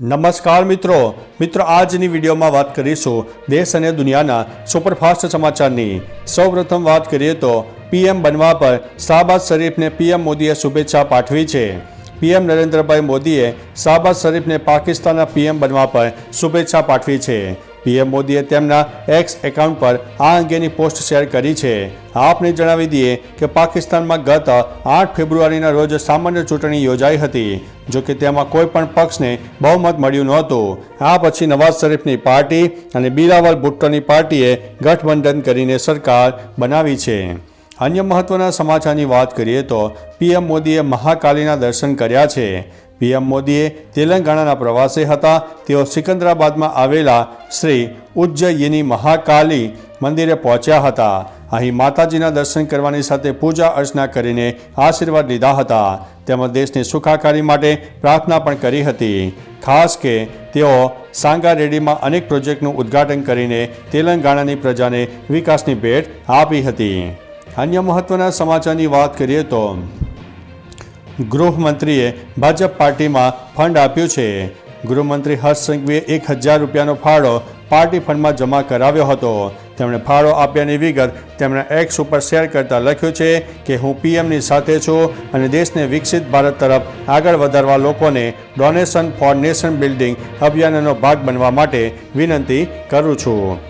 નમસ્કાર મિત્રો. મિત્રો, આજની વિડીયોમાં વાત કરીશું દેશ અને દુનિયાના સુપરફાસ્ટ સમાચારની. સૌપ્રથમ વાત કરીએ તો પીએમ બનવા પર શાહબાઝ શરીફને પીએમ મોદીએ શુભેચ્છા પાઠવી છે. પીએમ નરેન્દ્રભાઈ મોદીએ શાહબાઝ શરીફને પાકિસ્તાનના પીએમ બનવા પર શુભેચ્છા પાઠવી છે. પીએમ મોદીએ તેમના એક્સ એકાઉન્ટ પર આ અંગેની પોસ્ટ શેર કરી છે. આપને જણાવી દઈએ કે પાકિસ્તાનમાં ગત આઠ ફેબ્રુઆરીના રોજ સામાન્ય ચૂંટણી યોજાઈ હતી, જો કે તેમાં કોઈ પણ પક્ષને બહુમત મળ્યું નહોતું. આ પછી નવાઝ શરીફની પાર્ટી અને બિલાવલ ભુટ્ટોની પાર્ટીએ ગઠબંધન કરીને સરકાર બનાવી છે. અન્ય મહત્વના સમાચારની વાત કરીએ તો પીએમ મોદીએ મહાકાલીના દર્શન કર્યા છે. પીએમ મોદીએ તેલંગાણાના પ્રવાસે હતા. તેઓ સિકંદરાબાદમાં આવેલા શ્રી ઉજ્જયિની મહાકાલી મંદિરે પહોંચ્યા હતા. અહીં માતાજીના દર્શન કરવાની સાથે પૂજા અર્ચના કરીને આશીર્વાદ લીધા હતા. તેમજ દેશની સુખાકારી માટે પ્રાર્થના પણ કરી હતી. ખાસ કે તેઓ સાંગારેડીમાં અનેક પ્રોજેક્ટનું ઉદ્ઘાટન કરીને તેલંગાણાની પ્રજાને વિકાસની ભેટ આપી હતી. અન્ય મહત્વના સમાચારની વાત કરીએ તો ગૃહમંત્રીએ ભાજપ પાર્ટીમાં ફંડ આપ્યું છે. ગૃહમંત્રી હર્ષ સંઘવીએ એક હજાર રૂપિયાનો ફાળો પાર્ટી ફંડમાં જમા કરાવ્યો હતો. તેમણે ફાળો આપ્યાની વિગત તેમણે એક્સ ઉપર શેર કરતા લખ્યું છે કે, હું પીએમની સાથે છું અને દેશને વિકસિત ભારત તરફ આગળ વધારવા લોકોને ડોનેશન ફોર નેશન બિલ્ડિંગ અભિયાનનો ભાગ બનવા માટે વિનંતી કરું છું.